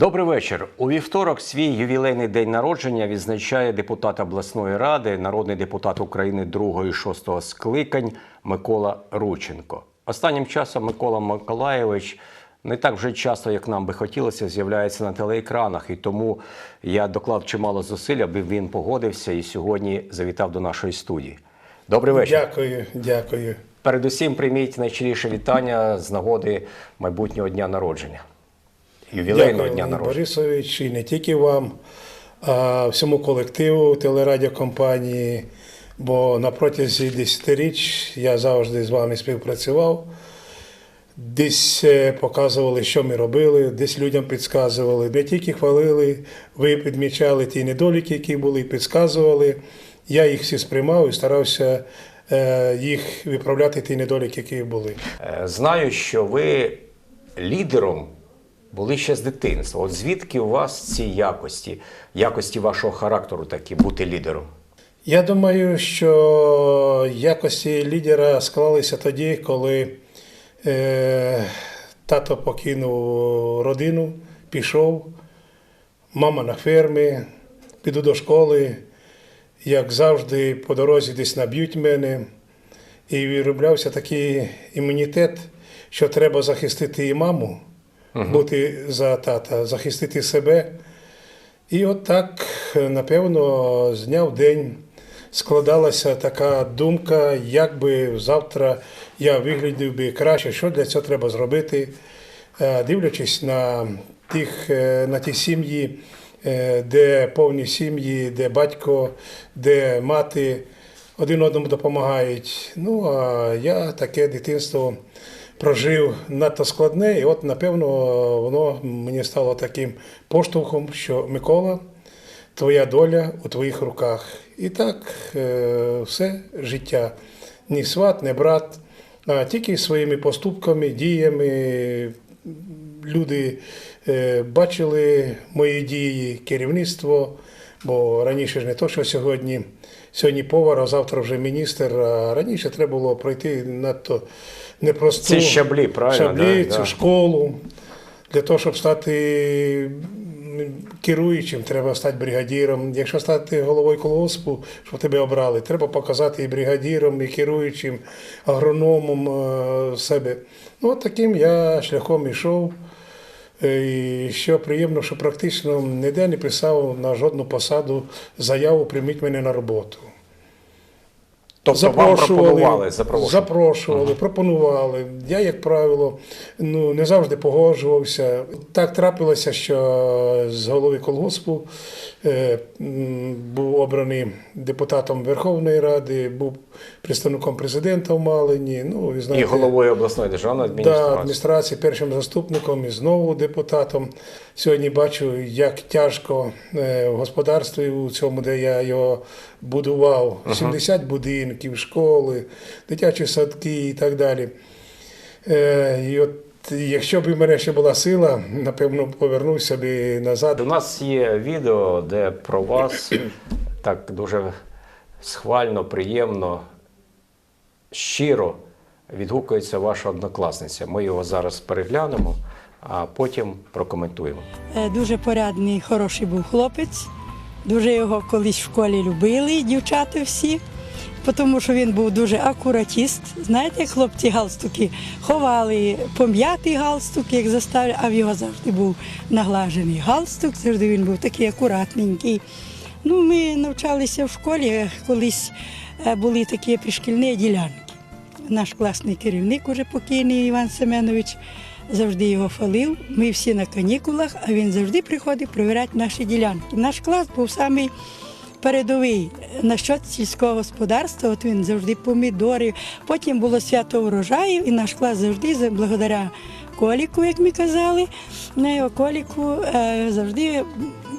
Добрий вечір. У вівторок свій ювілейний день народження відзначає депутат обласної ради, народний депутат України 2 і 6 скликань Микола Рученко. Останнім часом Микола Миколаєвич не так вже часто, як нам би хотілося, з'являється на телеекранах, і тому я доклав чимало зусиль, аби він погодився і сьогодні завітав до нашої студії. Добрий вечір. Дякую, дякую. Передусім прийміть найщиріше вітання з нагоди майбутнього дня народження. Ювілейного Дякую, дня народження. Борисович, і не тільки вам, а всьому колективу телерадіокомпанії. Бо на протязі 10 річ я завжди з вами співпрацював. Десь е, показували, що ми робили, десь людям підказували. Не тільки хвалили, ви підмічали ті недоліки, які були, підказували. Я їх всі сприймав і старався е, їх виправляти ті недоліки, які були. Е, Знаю, що ви лідером були ще з дитинства. От звідки у вас ці якості, якості вашого характеру такі бути лідером? Я думаю, що якості лідера склалися тоді, коли е, тато покинув родину, пішов, мама на фермі, піду до школи, як завжди, по дорозі десь наб'ють мене. І вироблявся такий імунітет, що треба захистити і маму, бути за тата, захистити себе. І от так, напевно, з дня в день складалася така думка, як би завтра я виглядів би краще, що для цього треба зробити, Е, дивлячись на тих, е, на ті сім'ї, е, де повні сім'ї, де батько, де мати один одному допомагають. Ну, а я таке дитинство прожив надто складне, і от, напевно, воно мені стало таким поштовхом, що Микола, твоя доля у твоїх руках. І так е, все життя. Ні сват, ні брат, а тільки своїми поступками, діями. Люди е, бачили мої дії, керівництво, бо раніше ж не то, що сьогодні, сьогодні повар, а завтра вже міністр. А раніше треба було пройти надто непросту Ці щаблі, правильно, щаблі, да, цю да. школу. Для того, щоб стати керуючим, треба стати бригадіром. Якщо стати головою колгоспу, щоб тебе обрали, треба показати і бригадіром, і керуючим, агрономом е, себе. Ну, от таким я шляхом йшов. Е, І що приємно, що практично ніде не писав на жодну посаду заяву прийміть мене на роботу. Тобто вам пропонували, запрошували. запрошували, пропонували. Я, як правило, ну не завжди погоджувався. Так трапилося, що з голови колгоспу е, був обраний депутатом Верховної Ради, був представником президента в Малині. Ну, І знаєте, головою обласної державної Да, адміністрації. адміністрації першим заступником і знову депутатом. Сьогодні бачу, як тяжко е, в господарстві у цьому, де я його будував. 70 будинків, школи, дитячі садки і так далі. Е, І от якщо б у мене ще була сила, напевно, повернувся б назад. У нас є відео, де про вас так дуже схвально, приємно, щиро відгукується ваша однокласниця. Ми його зараз переглянемо, а потім прокоментуємо. Е, Дуже порядний, хороший був хлопець. Дуже його колись в школі любили, дівчата всі, тому що він був дуже акуратіст. Знаєте, хлопці галстуки ховали пом'ятий галстук, як заставили, а в його завжди був наглажений галстук, завжди він був такий акуратненький. Ну, ми навчалися в школі, колись е, були такі пришкільні ділянки. Наш класний керівник, уже покійний Іван Семенович, завжди його хвалив. Ми всі на канікулах, а він завжди приходив перевіряти наші ділянки. Наш клас був самий передовий на щодо сільського господарства. От він завжди помідори. Потім було свято урожаїв, і наш клас завжди, за- благодаря коліку, як ми казали, на його коліку е, завжди,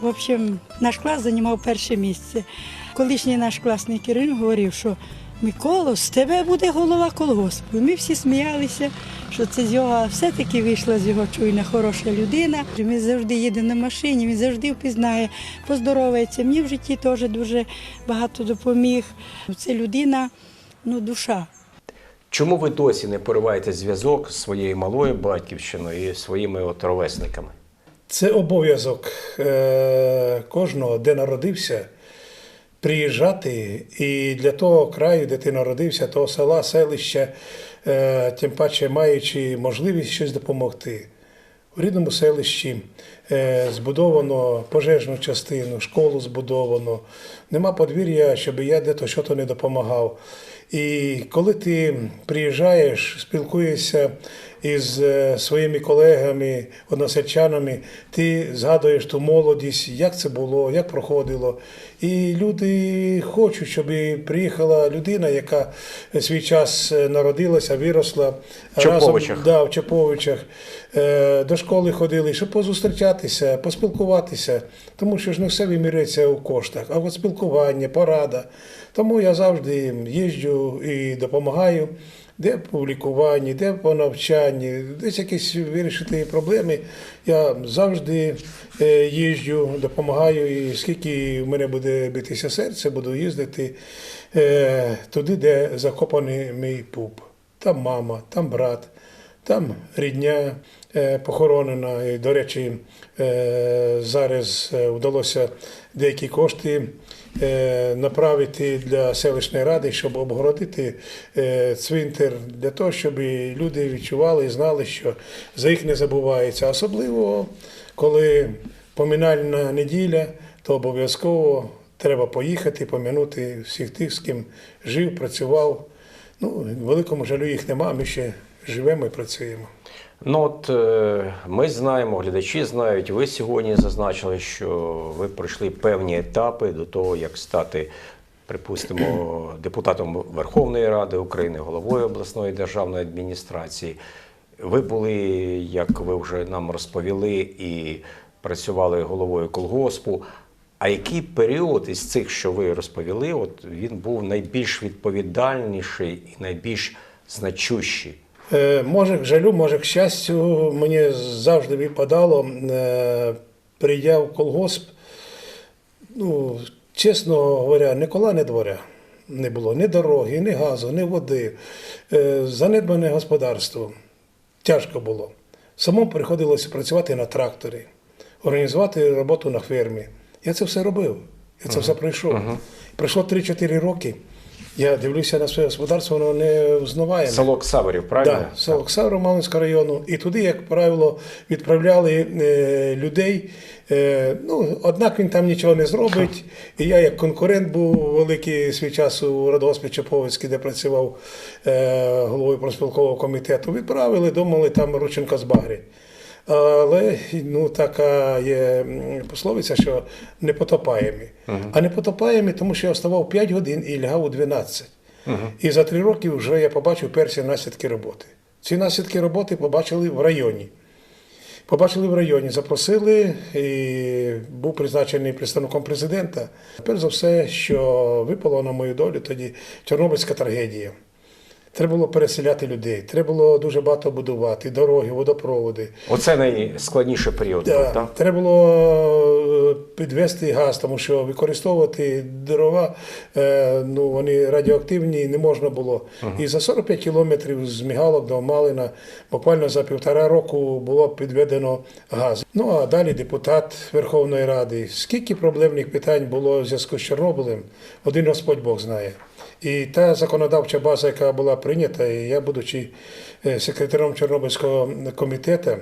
в общем, наш клас займав перше місце. Колишній наш класний керівник говорив, що Миколо, з тебе буде голова колгоспу. Ми всі сміялися, що це з його все-таки вийшла з його чуйна хороша людина. Він завжди їде на машині, він завжди впізнає, поздоровається. Мені в житті теж дуже багато допоміг. Це людина, ну, душа. Чому ви досі не пориваєте зв'язок з своєю малою батьківщиною і своїми от ровесниками? Це обов'язок е, кожного, де народився, приїжджати і для того краю, де ти народився, того села, селища, е, тим паче маючи можливість щось допомогти. У рідному селищі е, збудовано пожежну частину, школу збудовано. Нема подвір'я, щоб я де-то що то не допомагав. І коли ти приїжджаєш, спілкуєшся із е, своїми колегами, односельчанами, ти згадуєш ту молодість, як це було, як проходило. І люди хочуть, щоб приїхала людина, яка свій час е, народилася, виросла Чоповичах. Да, в Чоповичах. Е, До школи ходили, щоб позустрічатися, поспілкуватися, тому що ж не все вимірюється у коштах, а от спілкування, порада. Тому я завжди їжджу і допомагаю, де по лікуванні, де по навчанні, десь якісь вирішити проблеми. Я завжди е, їжджу, допомагаю, і скільки в мене буде битися серце, буду їздити е, туди, де закопаний мій пуп. Там мама, там брат, там рідня е, похоронена. І, до речі, е, зараз е, вдалося деякі кошти направити для селищної ради, щоб обгородити цвинтар, для того, щоб люди відчували і знали, що за їх не забувається. Особливо, коли поминальна неділя, то обов'язково треба поїхати, пом'янути всіх тих, з ким жив, працював. Ну, великому жалю їх нема, ми ще живемо і працюємо. Ну от е, ми знаємо, глядачі знають. Ви сьогодні зазначили, що ви пройшли певні етапи до того, як стати, припустимо, депутатом Верховної Ради України, головою обласної державної адміністрації. Ви були, як ви вже нам розповіли, і працювали головою колгоспу. А який період із цих, що ви розповіли, от він був найбільш відповідальніший і найбільш значущий? Е, Може, к жалю, може, к щастю, мені завжди випадало, е, прийдя в колгосп, ну, чесно говоря, ні кола, ні дворя не було. Ні дороги, ні газу, ні води. Е, Занедбане господарство. Тяжко було. Самому приходилося працювати на тракторі, організувати роботу на фермі. Я це все робив. Я це все пройшов. Пройшло 3-4 роки. Я дивлюся на своє господарство, воно не взнаває. Село Ксаверів, правильно? Так, село Ксавро Малинського району. І туди, як правило, відправляли е, людей. Е, ну, однак він там нічого не зробить. І я, як конкурент, був великий свій час у Радгоспі Чаповицький, де працював е, головою проспілкового комітету. Відправили, думали, там Рученко збагрить. Але ну, така є пословиця, що не потопаємі. А не потопаємі, тому що я вставав 5 годин і лягав у 12. І за три роки вже я побачив перші наслідки роботи. Ці наслідки роботи побачили в районі. Побачили в районі, запросили і був призначений представником президента. Перш за все, що випало на мою долю тоді Чорнобильська трагедія. Треба було переселяти людей, треба було дуже багато будувати, дороги, водопроводи. Оце найскладніший період був, так? Треба було е, підвести газ, тому що використовувати дрова, е, ну вони радіоактивні, не можна було. І за 45 кілометрів з Мігалок до Малина буквально за півтора року було підведено газ. Ну а далі депутат Верховної Ради. Скільки проблемних питань було в зв'язку з Чорнобилем, один Господь Бог знає. І та законодавча база, яка була прийнята, і я, будучи е, секретарем Чорнобильського комітету,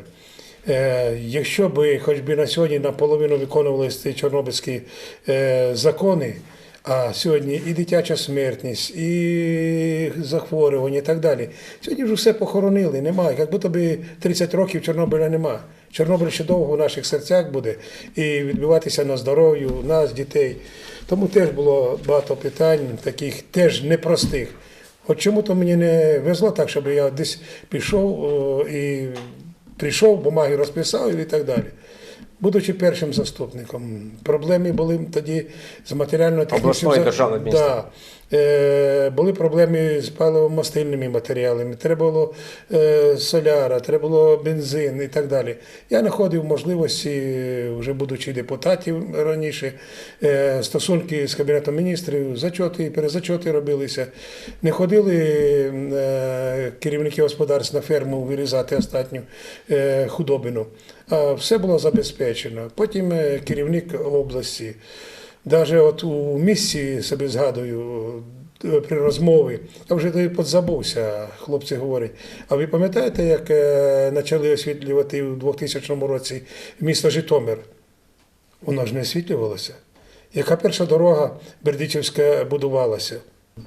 Е, Якщо би хоч би на сьогодні наполовину виконувалися чорнобильські е, закони, а сьогодні і дитяча смертність, і захворювання, і так далі. Сьогодні вже все похоронили, немає. Як будто би 30 років Чорнобиля нема. Чорнобиль ще довго в наших серцях буде і відбиватися на здоров'ю, нас, дітей. Тому теж було багато питань, таких теж непростих. От чому то мені не везло так, щоб я десь пішов і прийшов, бумаги розписав і так далі. Будучи першим заступником, проблеми були тоді з матеріально-технічним Обласної за- державної адміністрації. Да. Е, були проблеми з паливомастильними матеріалами, треба було е, соляра, треба було бензин і так далі. Я знаходив можливості, вже будучи депутатів раніше, е, стосунки з Кабінетом міністрів, зачоти і перезачоти робилися. Не ходили керівники господарств на ферму вирізати остатню худобину. Все було забезпечено. Потім керівник області. Навіть от у місці собі згадую е, при розмові, я вже тоді подзабувся, хлопці говорять. А ви пам'ятаєте, як е, почали освітлювати у 2000 році місто Житомир? Воно ж не освітлювалося. Яка перша дорога Бердичівська будувалася?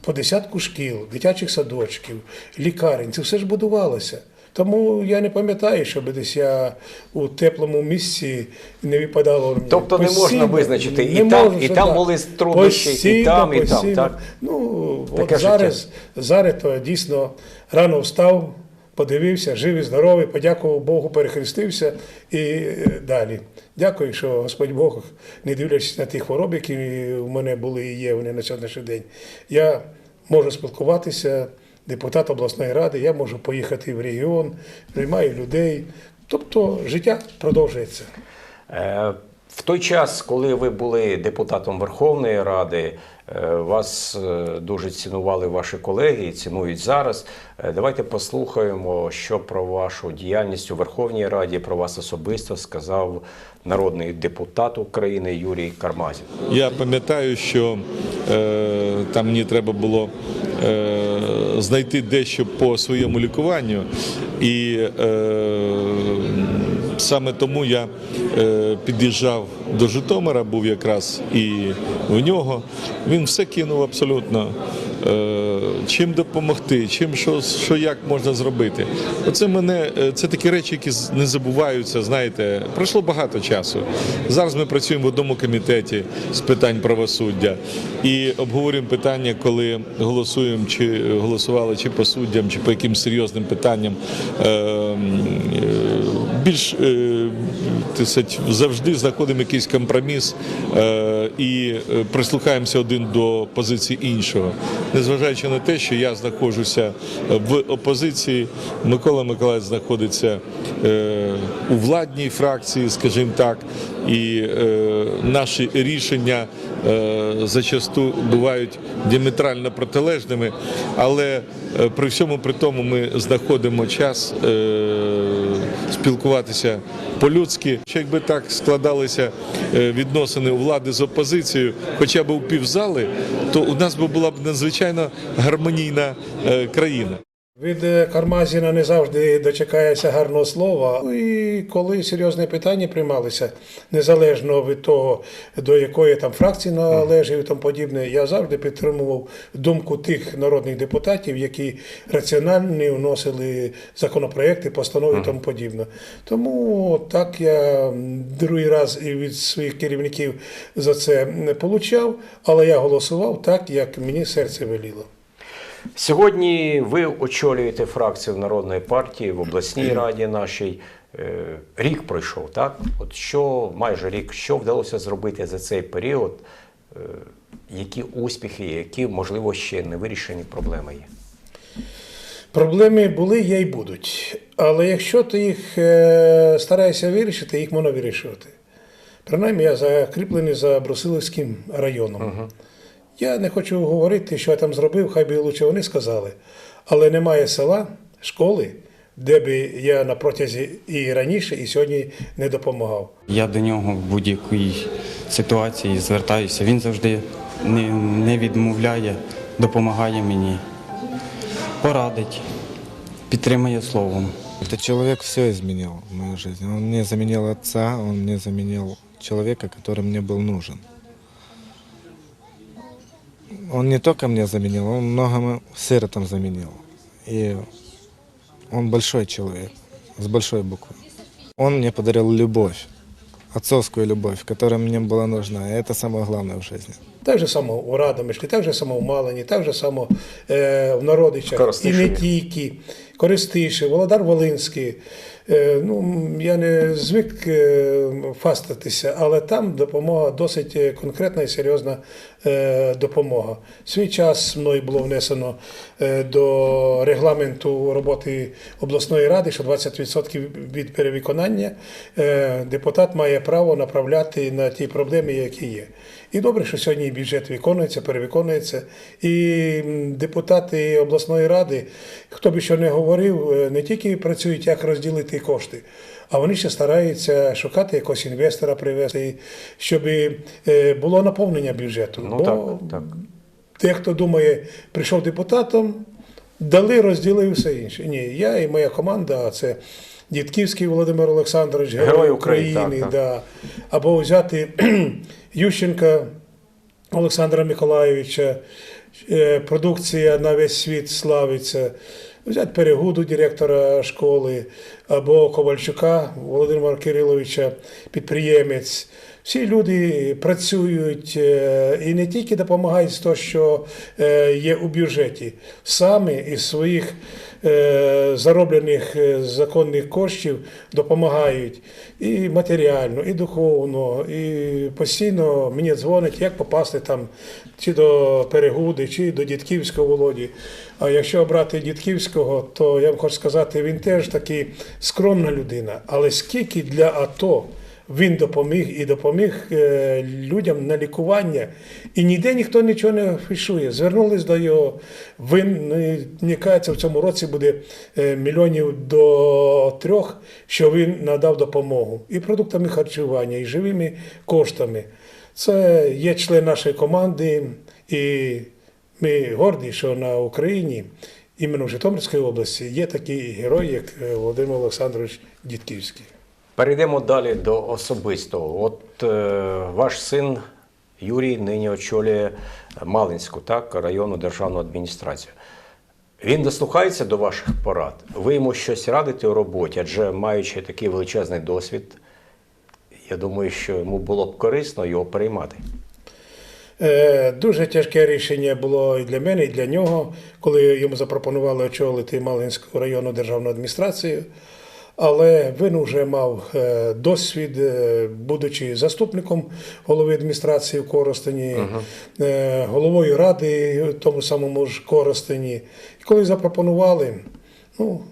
По десятку шкіл, дитячих садочків, лікарень, це все ж будувалося. Тому я не пам'ятаю, щоб десь я у теплому місці не випадало. Тобто не можна визначити, і не там- можу, і там були труднощі, і Постійно, там, і там, постійно. так? Ну, Таке от зараз, зараз то дійсно рано встав, подивився, живий, здоровий, подякував Богу, перехрестився і е, далі. Дякую, що Господь Бог, не дивлячись на ті хвороби, які в мене були і є вони на сьогоднішній день, я можу спілкуватися, депутат обласної ради, я можу поїхати в регіон, приймаю людей. Тобто життя продовжується. Е, В той час, коли ви були депутатом Верховної Ради, е, вас е, дуже цінували ваші колеги і цінують зараз. Давайте послухаємо, що про вашу діяльність у Верховній Раді, про вас особисто сказав народний депутат України Юрій Кармазін. Я пам'ятаю, що е, там мені треба було е, знайти дещо по своєму лікуванню, і е, саме тому я е, під'їжджав до Житомира, був якраз і в нього. Він все кинув абсолютно. Е, чим допомогти, чим що, що як можна зробити. Оце мене е, це такі речі, які не забуваються. Знаєте, пройшло багато часу. Зараз ми працюємо в одному комітеті з питань правосуддя і обговорюємо питання, коли голосуємо чи голосували чи по суддям, чи по якимсь серйозним питанням. Е, е, більш е, завжди знаходимо якийсь компроміс е, і е, прислухаємося один до позиції іншого. Незважаючи на те, що я знаходжуся в опозиції, Микола Миколаївич знаходиться у владній фракції, скажімо так, і наші рішення зачасту бувають діаметрально протилежними, але е, при всьому при тому ми знаходимо час е, спілкуватися по-людськи. Що Якби так складалися е, відносини у влади з опозицією, хоча б у півзали, то у нас була б надзвичайно гармонійна е, країна. Від е, Кармазіна не завжди дочекається гарного слова. Ну, І коли серйозні питання приймалися, незалежно від того, до якої там фракції належав і тому подібне, я завжди підтримував думку тих народних депутатів, які раціональні вносили законопроекти, постанови і тому подібне. Тому так я другий раз і від своїх керівників за це не получав, але я голосував так, як мені серце веліло. Сьогодні ви очолюєте фракцію Народної партії в обласній раді нашій. Е, Рік пройшов, так? От що майже рік, що вдалося зробити за цей період? Е, Які успіхи, які, можливо, ще не вирішені проблеми є? Проблеми були, є і будуть. Але якщо ти їх е, стараєшся вирішити, їх можна вирішувати. Принаймні, я закріплений за Брусиловським районом. Я не хочу говорити, що я там зробив, хай би лучше вони сказали. Але немає села, школи, де би я на протязі і раніше, і сьогодні не допомагав. Я до нього в будь-якій ситуації звертаюся. Він завжди не, не відмовляє, допомагає мені, порадить, підтримує словом. Этот человек все изменил в моей жизни. Он мне заменил отца, он мне заменил человека, который мне был нужен. Он не только мне заменил, он многому сиротам заменил. И он большой человек, с большой буквы. Он мне подарил любовь, отцовскую любовь, которая мне была нужна. И это самое главное в жизни. Так же само у Радомишлі, так же само в Малині, так же само е, в Народичах. І не тільки. Користиші, Володар Волинський. Е, Ну, я не звик е, фастатися, але там допомога досить е, конкретна і серйозна е, допомога. Свій час мною було внесено е, до регламенту роботи обласної ради, що 20% від перевиконання е, депутат має право направляти на ті проблеми, які є. І добре, що сьогодні і бюджет виконується, перевиконується. І депутати обласної ради, хто би що не говорив, е, не тільки працюють, як розділити кошти, а вони ще стараються шукати якогось інвестора привезти, щоб е, було наповнення бюджету. Ну Бо так, так. Дехто думає, прийшов депутатом, дали, розділив все інше. Ні, я і моя команда, це Дідківський Володимир Олександрович, Герой, Герой України, України, так, так. Да. або взяти Ющенка Олександра Миколайовича, е, продукція на весь світ славиться. Взяти Перегуду, директора школи, або Ковальчука Володимира Кириловича, підприємець. Всі люди працюють е, і не тільки допомагають з того, що е, є у бюджеті, самі із своїх е, зароблених законних коштів допомагають і матеріально, і духовно, і постійно мені дзвонять, як попасти там чи до Перегуди, чи до Дідківського Володі. А якщо брати Дідківського, то я вам хочу сказати, він теж такий скромна людина. Але скільки для АТО він допоміг і допоміг е, людям на лікування, і ніде ніхто нічого не афішує. Звернулись до його. Він, ну, мені кажеться, в цьому році буде е, мільйонів до трьох, що він надав допомогу і продуктами харчування, і живими коштами. Це є член нашої команди, і ми горді, що на Україні, іменно в Житомирській області, є такий герой, як е, Володимир Олександрович Дідківський. Перейдемо далі до особистого. От е, ваш син Юрій нині очолює Малинську, так, районну державну адміністрацію. Він дослухається до ваших порад. Ви йому щось радите у роботі, адже маючи такий величезний досвід, я думаю, що йому було б корисно його приймати. Е, Дуже тяжке рішення було і для мене, і для нього, коли йому запропонували очолити Малинську районну державну адміністрацію. Але він вже мав е, досвід, е, будучи заступником голови адміністрації в Коростені, е, головою ради в тому самому ж Коростені. І коли запропонували, ну,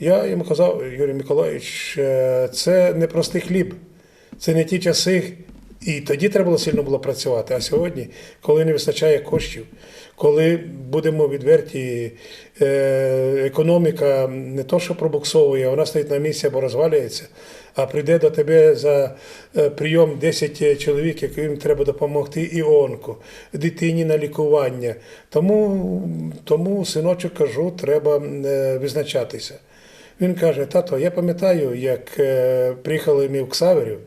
я йому казав, Юрій Миколаївич, це не простий хліб, це не ті часи. І тоді треба було сильно було працювати. А сьогодні, коли не вистачає коштів, коли будемо відверті, е, економіка не то, що пробуксовує, вона стоїть на місці або розвалюється, а прийде до тебе за е, прийом 10 чоловік, яким треба допомогти і онко, дитині на лікування. Тому, тому синочок кажу, треба е, визначатися. Він каже: тато, я пам'ятаю, як приїхали ми в Ксаверів,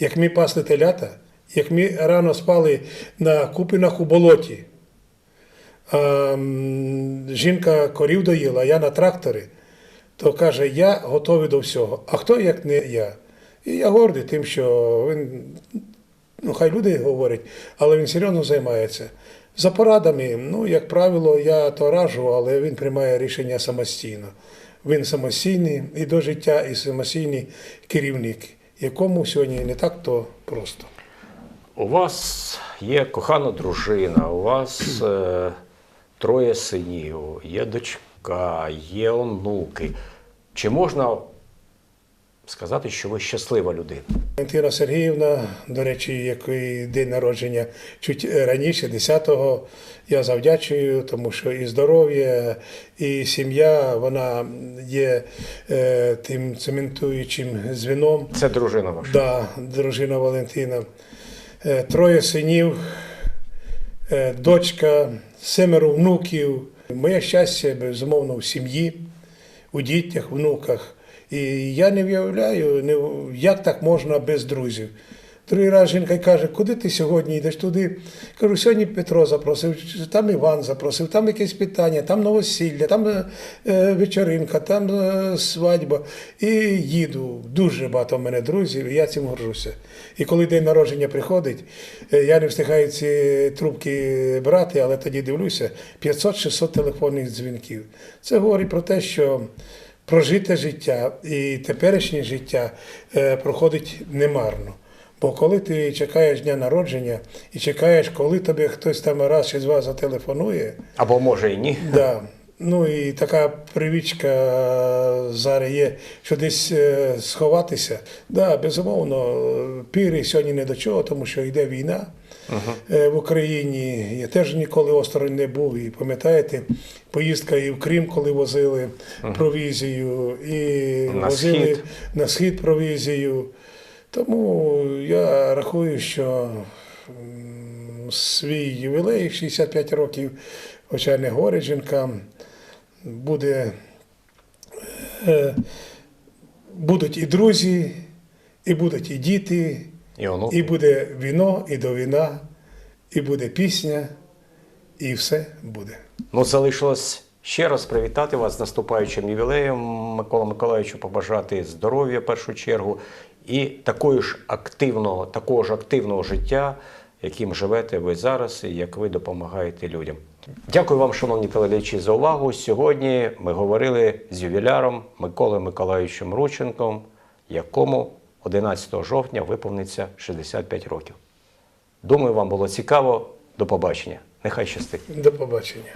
як ми пасли телята, як ми рано спали на купинах у болоті. Жінка корів доїла, я на тракторі, то каже, я готовий до всього. А хто як не я? І я гордий тим, що він, ну хай люди говорять, але він серйозно займається. За порадами, ну, як правило, я то раджу, але він приймає рішення самостійно. Він самостійний і до життя, і самостійний керівник, якому сьогодні не так то просто. У вас є кохана дружина, у вас е, троє синів, є дочка, є онуки. Чи можна сказати, що ви щаслива людина? Валентина Сергіївна, до речі, який день народження чуть раніше, 10-го, я завдячую, тому що і здоров'я, і сім'я, вона є е, тим цементуючим звіном. Це дружина ваша. Да, дружина Валентина. Е, Троє синів, е, дочка, семеро внуків. Моє щастя, безумовно, в сім'ї, у дітях, внуках. І я не уявляю, не- як так можна без друзів. Другий раз жінка каже, куди ти сьогодні йдеш туди? Кажу, сьогодні Петро запросив, там Іван запросив, там якесь питання, там новосілля, там е, е, вечоринка, там е, свадьба. І їду. Дуже багато в мене друзів, і я цим горжуся. І коли день народження приходить, я не встигаю ці трубки брати, але тоді дивлюся, 500-600 телефонних дзвінків. Це говорить про те, що прожите життя і теперішнє життя е, проходить немарно. Бо коли ти чекаєш дня народження і чекаєш, коли тобі хтось там раз чи два зателефонує, Або може і ні. Да. Ну і така привічка зараз є, що десь е, сховатися. Да, безумовно, піри сьогодні не до чого, тому що йде війна в Україні. Я теж ніколи осторонь не був. І пам'ятаєте, поїздка і в Крим, коли возили провізію, і На возили схід. на схід провізію. Тому я рахую, що свій ювілей 65 років, хоча не горе жінкам, буде, е, будуть і друзі, і будуть і діти, І онуки. і буде віно, і до віна, і буде пісня, і все буде. Ну, залишилось ще раз привітати вас з наступаючим ювілеєм, Микола Миколаївичу, побажати здоров'я в першу чергу і такої ж активного, такого ж активного життя, яким живете ви зараз і як ви допомагаєте людям. Дякую вам, шановні телеглядачі, за увагу. Сьогодні ми говорили з ювіляром Миколою Миколаївичем Рученком, якому 11 жовтня виповниться 65 років. Думаю, вам було цікаво. До побачення. Нехай щастить. До побачення.